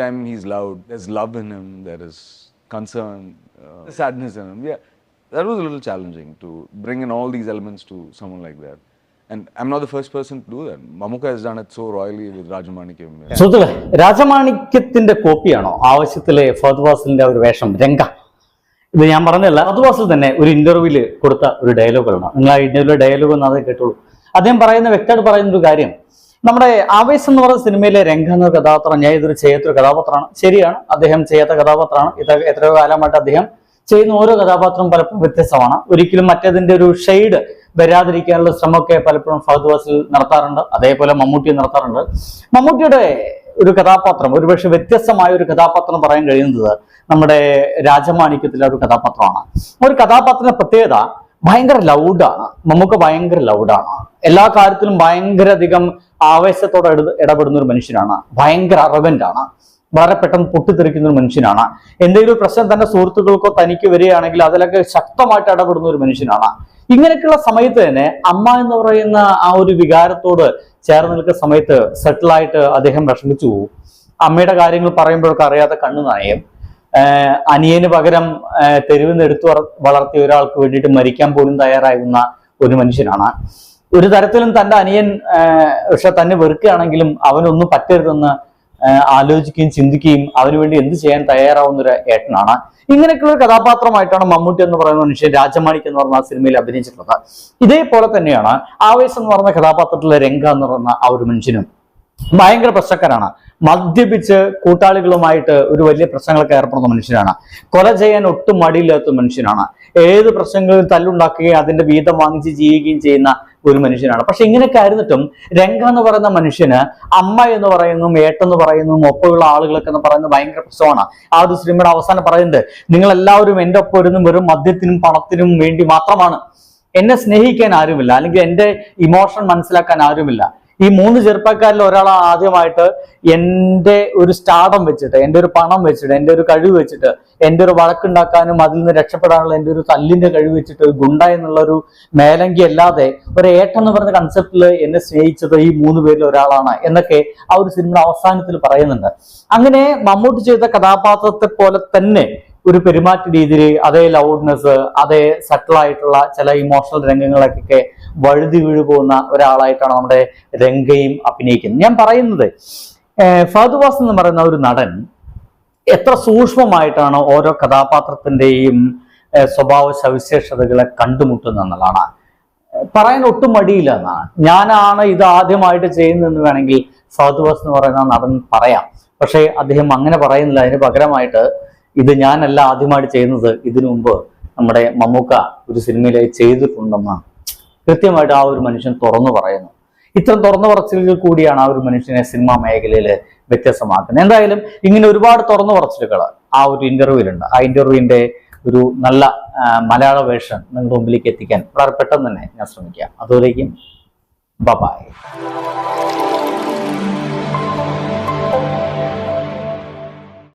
time he's loud. There's love in him. There is concern, uh, sadness in him. Yeah, that was a little challenging to bring in all these elements to someone like that. And I'm not the first person to do that. Mamuka has done it so royally with Rajamanikyam. സുഹൃത്തുക്കളെ രാജമാണിക്യത്തിന്റെ കോപ്പിയാണോ ആവശ്യത്തിലെ ഫഹദ് ഫാസിലിന്റെ ഒരു വേഷം രംഗ ഇത് ഞാൻ പറഞ്ഞല്ല ഫഹദ് ഫാസിൽ തന്നെ ഒരു ഇന്റർവ്യൂവിൽ കൊടുത്ത ഒരു ഡയലോഗാണ് നിങ്ങൾ ആ ഇന്റർവ്യൂലെ ഡയലോഗ് ഒന്ന് അത് കേട്ടോളൂ അദ്ദേഹം പറയുന്ന വ്യക്തമായിട്ട് പറയുന്ന ഒരു കാര്യം നമ്മുടെ ആവേശം എന്ന് പറയുന്ന സിനിമയിലെ രംഗ എന്ന കഥാപാത്രം ഞാൻ ഇതൊരു ചെയ്യാത്തൊരു കഥാപാത്രമാണ്. ശരിയാണ് അദ്ദേഹം ചെയ്യാത്ത കഥാപാത്രമാണ്. ഇത് എത്രയോ കാലമായിട്ട് അദ്ദേഹം ചെയ്യുന്ന ഓരോ കഥാപാത്രവും പലപ്പോഴും വ്യത്യസ്തമാണ്. ഒരിക്കലും മറ്റേതിന്റെ ഒരു ഷെയ്ഡ് വരാതിരിക്കാനുള്ള ശ്രമമൊക്കെ പലപ്പോഴും ഫഹദ് വാസിൽ നടത്താറുണ്ട്. അതേപോലെ മമ്മൂട്ടി നടത്താറുണ്ട്. മമ്മൂട്ടിയുടെ ഒരു കഥാപാത്രം ഒരുപക്ഷെ വ്യത്യസ്തമായ ഒരു കഥാപാത്രം പറയാൻ കഴിയുന്നത് നമ്മുടെ രാജമാണിക്യത്തിലെ ഒരു കഥാപാത്രമാണ്. ഒരു കഥാപാത്രത്തിന്റെ പ്രത്യേകത ഭയങ്കര ലൗഡാണ് നമുക്ക് ഭയങ്കര ലൗഡാണ് എല്ലാ കാര്യത്തിലും ഭയങ്കര അധികം ആവേശത്തോടെ ഇടപെടുന്ന ഒരു മനുഷ്യനാണ്. ഭയങ്കര അറവന്റ് ആണ്. വളരെ പെട്ടെന്ന് പൊട്ടിത്തെറിക്കുന്ന ഒരു മനുഷ്യനാണ്. എന്തെങ്കിലും ഒരു പ്രശ്നം തന്റെ സുഹൃത്തുക്കൾക്കോ തനിക്ക് വരികയാണെങ്കിൽ അതിലൊക്കെ ശക്തമായിട്ട് ഇടപെടുന്ന ഒരു മനുഷ്യനാണ്. ഇങ്ങനെയൊക്കെയുള്ള സമയത്ത് തന്നെ അമ്മ എന്ന് പറയുന്ന ആ ഒരു വികാരത്തോട് ചേർന്ന് നിൽക്കുന്ന സമയത്ത് സെറ്റിലായിട്ട് അദ്ദേഹം വിഷമിച്ചു പോകും. അമ്മയുടെ കാര്യങ്ങൾ പറയുമ്പോഴൊക്കെ അറിയാതെ കണ്ണു നനയും അനിയന് പകരം തെരുവ് എടുത്തു വളർത്തിയ ഒരാൾക്ക് വേണ്ടിയിട്ട് മരിക്കാൻ പോലും തയ്യാറാകുന്ന ഒരു മനുഷ്യനാണ്. ഒരു തരത്തിലും തന്റെ അനിയൻ പക്ഷെ തന്നെ വെറുക്കുകയാണെങ്കിലും അവനൊന്നും പറ്റരുതെന്ന് ആലോചിക്കുകയും ചിന്തിക്കുകയും അവന് വേണ്ടി എന്ത് ചെയ്യാൻ തയ്യാറാവുന്ന ഒരു ഏട്ടനാണ്. ഇങ്ങനെയൊക്കെയുള്ള ഒരു കഥാപാത്രമായിട്ടാണ് മമ്മൂട്ടി എന്ന് പറയുന്ന മനുഷ്യൻ രാജമാണിക് എന്ന് പറഞ്ഞ ആ സിനിമയിൽ അഭിനയിച്ചിട്ടുള്ളത്. ഇതേപോലെ തന്നെയാണ് ആവേശം എന്ന് പറഞ്ഞ കഥാപാത്രത്തിലെ രംഗ എന്ന് പറയുന്ന ആ ഒരു മനുഷ്യനും. ഭയങ്കര പ്രശ്നക്കാരാണ് മദ്യപിച്ച് കൂട്ടാളികളുമായിട്ട് ഒരു വലിയ പ്രശ്നങ്ങളൊക്കെ ഏർപ്പെടുന്ന മനുഷ്യനാണ് കൊല ചെയ്യാൻ ഒട്ടും മടിയില്ലാത്ത മനുഷ്യനാണ്. ഏത് പ്രശ്നങ്ങളും തല്ലുണ്ടാക്കുകയും അതിന്റെ വീതം വാങ്ങിച്ച് ജീവിക്കുകയും ചെയ്യുന്ന ഒരു മനുഷ്യനാണ്. പക്ഷെ ഇങ്ങനെയൊക്കെ ആയിരുന്നിട്ടും രംഗ എന്ന് പറയുന്ന മനുഷ്യന് അമ്മ എന്ന് പറയുന്നു ഏട്ടെന്ന് പറയുന്നു ഒപ്പമുള്ള ആളുകളൊക്കെ എന്ന് പറയുന്നത് ഭയങ്കര പ്രശ്നമാണ്. ആ ഒരു സിനിമയുടെ അവസാനം പറയുന്നത് നിങ്ങൾ എല്ലാവരും എന്റെ ഒപ്പം വരുന്ന വെറും മദ്യത്തിനും പണത്തിനും വേണ്ടി മാത്രമാണ്. എന്നെ സ്നേഹിക്കാൻ ആരുമില്ല. അല്ലെങ്കിൽ എന്റെ ഇമോഷൻ മനസ്സിലാക്കാൻ ആരുമില്ല. ഈ മൂന്ന് ചെറുപ്പക്കാരിൽ ഒരാൾ ആദ്യമായിട്ട് എന്റെ ഒരു സ്റ്റാർഡം വെച്ചിട്ട് എന്റെ ഒരു പണം വെച്ചിട്ട് എന്റെ ഒരു കഴിവ് വെച്ചിട്ട് എന്റെ ഒരു വഴക്കുണ്ടാക്കാനും അതിൽ നിന്ന് രക്ഷപ്പെടാനുള്ള എന്റെ ഒരു തല്ലിന്റെ കഴിവ് വെച്ചിട്ട് ഒരു ഗുണ്ട എന്നുള്ള ഒരു മേലങ്കി അല്ലാതെ ഒരു ഏട്ടെന്ന് പറഞ്ഞ കൺസെപ്റ്റിൽ എന്നെ സ്നേഹിച്ചത് ഈ മൂന്ന് പേരിൽ ഒരാളാണ് എന്നൊക്കെ ആ ഒരു സിനിമയുടെ അവസാനത്തിൽ പറയുന്നുണ്ട്. അങ്ങനെ മമ്മൂട്ടി ചെയ്ത കഥാപാത്രത്തെ പോലെ തന്നെ ഒരു പെരുമാറ്റ രീതിയിൽ അതേ ലൗഡ്നെസ് അതേ സട്ടിൽ ആയിട്ടുള്ള ചില ഇമോഷണൽ രംഗങ്ങളൊക്കെ വഴുതി വീഴു പോകുന്ന ഒരാളായിട്ടാണ് നമ്മുടെ രംഗയും അഭിനയിക്കുന്നത്. ഞാൻ പറയുന്നത് ഏഹ് വാസ് എന്ന് പറയുന്ന ഒരു നടൻ എത്ര സൂക്ഷ്മമായിട്ടാണ് ഓരോ കഥാപാത്രത്തിന്റെയും സ്വഭാവ സവിശേഷതകളെ കണ്ടുമുട്ടുന്നത് എന്നുള്ളതാണ്. പറയാൻ ഒട്ടും മടിയില്ല എന്നാണ്. ഞാനാണ് ഇത് ആദ്യമായിട്ട് ചെയ്യുന്നതെന്ന് വേണമെങ്കിൽ ഫഹദ് വാസ് എന്ന് പറയുന്ന നടൻ പറയാം. പക്ഷേ അദ്ദേഹം അങ്ങനെ പറയുന്നില്ല. അതിന് പകരമായിട്ട് ഇത് ഞാനല്ല ആദ്യമായിട്ട് ചെയ്യുന്നത്. ഇതിനു മുമ്പ് നമ്മുടെ മമ്മൂക്ക ഒരു സിനിമയിലായി ചെയ്തിട്ടുണ്ടെന്ന് കൃത്യമായിട്ട് ആ ഒരു മനുഷ്യൻ തുറന്നു പറയുന്നു. ഇത്തരം തുറന്നു പറച്ചിലുകൾ കൂടിയാണ് ആ ഒരു മനുഷ്യനെ സിനിമാ മേഖലയിൽ വ്യത്യസ്തമാക്കുന്നത്. എന്തായാലും ഇങ്ങനെ ഒരുപാട് തുറന്നു പറച്ചിലുകൾ ആ ഒരു ഇന്റർവ്യൂവിലുണ്ട് ആ ഇന്റർവ്യൂവിന്റെ ഒരു നല്ല മലയാള വേർഷൻ നിങ്ങളുടെ മുമ്പിലേക്ക് എത്തിക്കാൻ വളരെ പെട്ടെന്ന് തന്നെ ഞാൻ ശ്രമിക്കാം. അതുപോലേക്കും ബബായ്